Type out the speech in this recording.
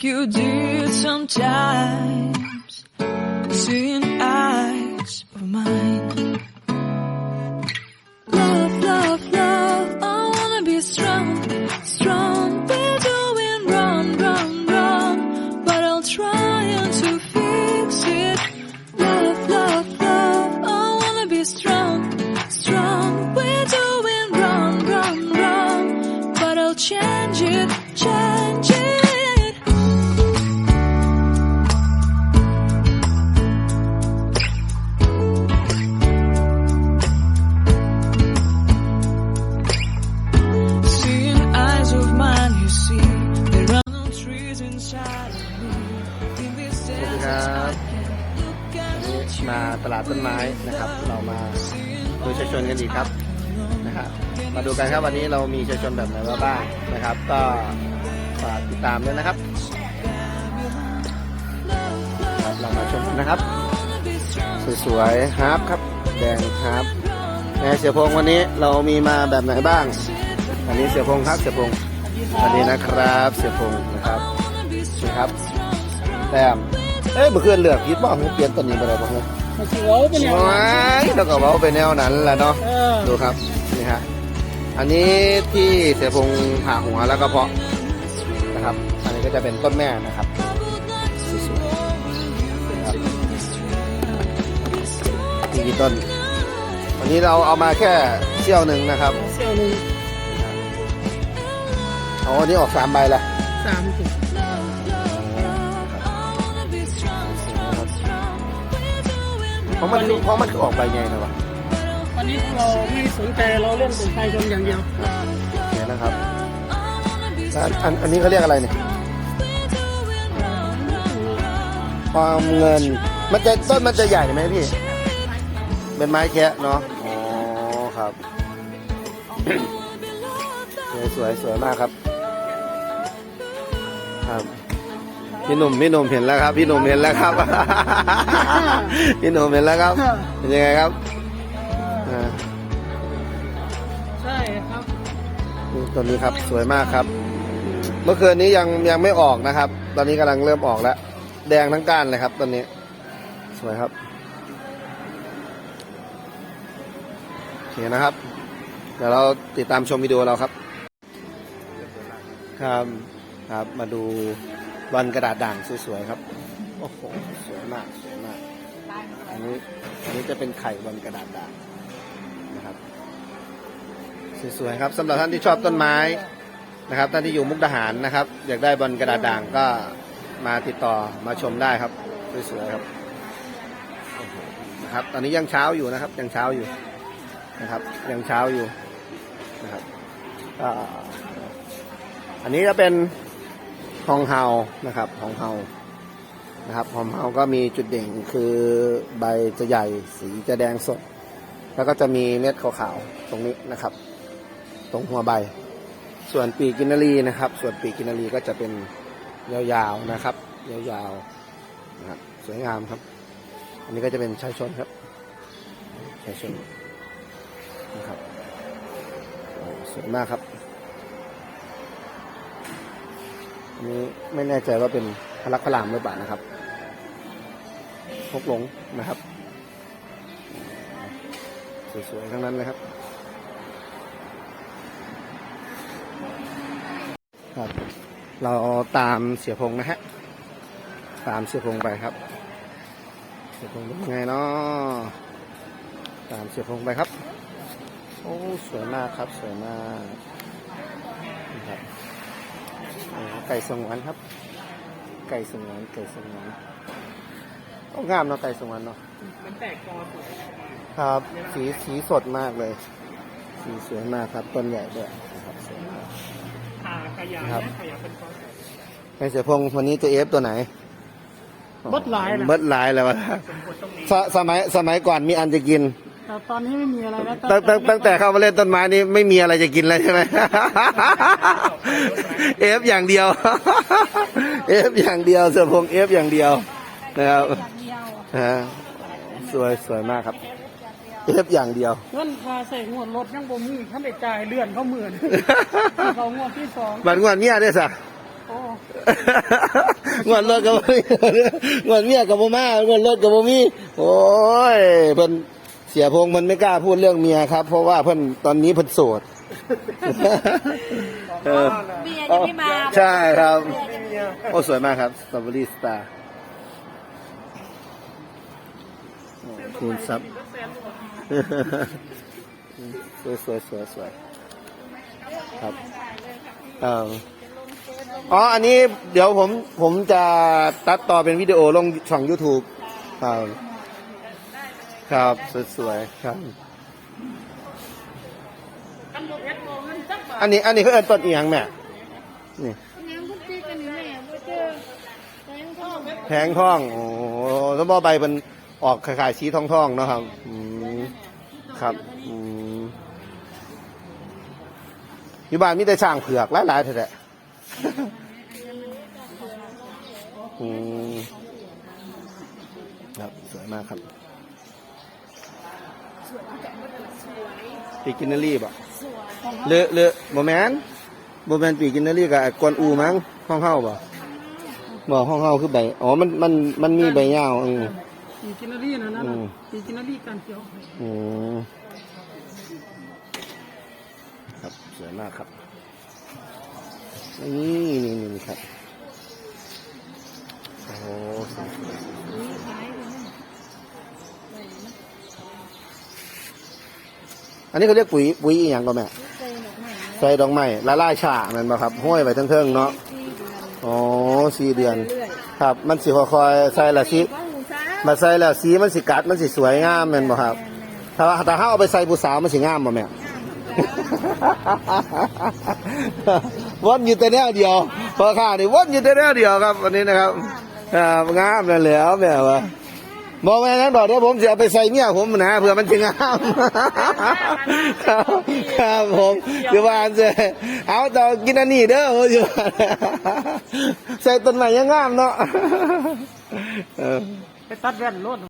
like you did sometimes. Seeing eyes มาตลาดต้นไม้นะครับ เรามาดูชชนกันอีกครับนะครับมาดูกันครับวันนี้เรามีชชนแบบไหนบ้างนะครับ ก็ฝากติดตามด้วยนะครับครับเรามาชมนะครับ สวยๆฮาร์ปครับแดงฮาร์ปแม่เสียพงวันนี้เรามีมาแบบไหนบ้างอันนี้เสียพงครับเสียพงอันนี้นะครับ เสียพงนะครับนี่ครับแต้มเอ้ยเมื่อคืนเหลือกพิษบ้างเปลี่ยนตัวนี้ไปเลยบ้างเนี่ยมัน สิเว้าเป็นอย่างว้ายแล้วก็เว้าไปแนวนั้นแหละเนาะ เออดูครับ นี่ฮะ อันนี้ที่เสียพงผ่าหัวแล้วก็เพาะนะครับ อันนี้ก็จะเป็นต้นแม่นะครับสวยๆนะครับมีกี่ต้น วันนี้เราเอามาแค่เชี่ยวหนึ่งนะครับเซี่ยวหนึ่งเอาอันนี้ออกสามใบละสามสิบ เพราะมันเพราะมันคือออกใบใหญ่นะวะวันนี้เราไม่สนใจเราเล่นแต่ไฟจนอย่างเดียวเห็นนะครับแล้วอันอันนี้เขาเรียกอะไรเนี่ยความเงิน มันจะต้นมันจะใหญ่ไหมพี่ เป็นไม้แคะเนาะอ๋อครับสวยสวยสวยมากครับ ครับ พี่หนุ่มพี่หนุ่มเห็นแล้วครับ พี่หนุ่มเห็นแล้วครับ พี่หนุ่มเห็นแล้วครับ เป็นยังไงครับอ่าใช่ครับนี่ตัวนี้ครับสวยมากครับ เมื่อคืนนี้ยังยังไม่ออกนะครับ ตอนนี้กำลังเริ่มออกแล้ว แดงทั้งก้านเลยครับตอนนี้ สวยครับโอเคนะครับ เดี๋ยวเราติดตามชมวิดีโอเราครับ ครับครับมาดู วันกระดาษด่างสวยๆครับ โอ้โห สวยมาก สวยมาก อันนี้ อันนี้จะเป็นไข่วันกระดาษด่างนะครับ สวยๆครับสำหรับท่านที่ชอบต้นไม้นะครับ ท่านที่อยู่มุกดาหารนะครับ อยากได้บอลกระดาษด่างก็มาติดต่อมาชมได้ครับ สวยๆครับนะครับ ตอนนี้ยังเช้าอยู่นะครับ ยังเช้าอยู่นะครับ ยังเช้าอยู่นะครับอันนี้ก็เป็น ฮองเฮานะครับฮองเฮานะครับฮองเฮาก็มีจุดเด่นคือใบจะใหญ่สีจะแดงสด แล้วก็จะมีเม็ดขาวๆตรงนี้นะครับ ตรงหัวใบ ส่วนปีกกินนารีนะครับ ส่วนปีกกินนารีก็จะเป็นยาวๆนะครับ ยาวๆนะครับสวยงามครับ อันนี้ก็จะเป็นชายชนครับชายชนนะครับสวยมากครับ อันนี้ไม่แน่ใจว่าเป็นพลักพลามหรือเปล่านะครับพกหลงนะครับ สวยๆ ทั้งนั้นเลยครับ ครับ เราตามเสียพงนะฮะ ตามเสียพงไปครับ เสียพงเป็นไงเนาะตามเสียพงไปครับ โอ้ สวยมากครับ สวยมากนี่ครับ ไก่สงวนครับ ไก่สงวนไก่สงวนโอ้งามเนาะไก่สงวนเนาะมันแตกกอสวยครับ สีสีสดมากเลย สีสวยมากครับต้นใหญ่ด้วยนะครับสวยมากผ่าขยายครับนะขยายเป็นกอสวยไอเสียพงวันนี้จะเอฟตัวไหนเบิดหลายนะเบิดหลายแล้ววะสมบูรณ์ตรงนี้สสมัยสมัยก่อนมีอันจะกิน แต่ตอนนี้ไม่มีอะไรแล้วตั้งตั้งตั้งแต่เข้ามาเล่นต้นไม้นี่ไม่มีอะไรจะกินเลยใช่ไหม เอฟอย่างเดียว เอฟอย่างเดียวเสือพงเอฟอย่างเดียวนะครับฮะสวยสวยมากครับ เอฟอย่างเดียวเงินพาใส่งวดรถยังบ่มีท่านได้จ่ายเลื่อนเขาหมื่นเขางวดที่สองบันงวดเมียได้อสะโอ้งวดรถกับบ่มีงวดเมียกับบ่มางวดรถกับบ่มีโอ้ยเพิ่น เสียพงษ์มันไม่กล้าพูดเรื่องเมียครับ เพราะว่าเพิ่นตอนนี้เพิ่นโสดเออเบียร์ยังไม่มาใช่ครับ โอ้สวยมากครับสตรอเบอรี่สตาร์คูณซับสวยสวยสวยสวยครับเอ่ออ๋อ อันนี้เดี๋ยวผมผมจะตัดต่อเป็นวิดีโอลงช่อง YouTube ครับ ครับสวยๆครับกันบ่เอ็ดบ่เงินจักบาทอันนี้อันนี้เขาเอิ้นต้นเอียงแม่นี่น้ำพุตีกันอยู่แม่บ่เจอแตงทองแพงทอง โอ้แล้วบอใบมันออกคล้ายๆสีทองทองๆเนาะครับอืมครับอืมอยู่บ้านมีแต่ช่างเผือกหลายๆเท่าไหร่อืมครับสวยมากครับ ปีกินนารีบ่เลอะเลอะโมแมนโมแมนปีกินนารีกับกวนอูมั้งห้องเฮาบ่บ่ห้องเฮาคือใบอ๋อมันมันมันมีใบยาวอืมปีกินนารีนะนั่นอืมปีกินนารีกันเกี่ยวอืมครับสวยมากครับนี่นี่นี่ครับโอ้โหสวย อันนี้เขาเรียกปุ๋ยปุ๋ยอีหยังก็แม่ใส่ดอกไม้ละลายฉานั่นบ่ครับห้อยไว้เทิงๆเนาะอ๋อสี่เดือน ครับ มันสิค่อยๆใส่ละสิว่าหูซ้ามาใส่แล้วสีมันสิกัดมันสิสวยงามแม่นบ่ครับ ถ้าว่าถ้าเฮาเอาไปใส่ผู้สาวมันสิงามบ่แม่วนอยู่แต่แนวเดียวพอข้านี่วนอยู่แต่แนวเดียวครับวันนี้นะครับอ่างามนั่นแหล้วแม่ว่า บอกแม่งั้นดอกเดี๋ยวผมจะเอาไปใส่เมียผมนะเผื่อมันจะงามครับครับผมอยู่บ้านเจเอาต่อกินอันนี้เด้อผมอยู่บ้านใส่ต้นไม้ยังงามเนาะไปตัดแว่นรถ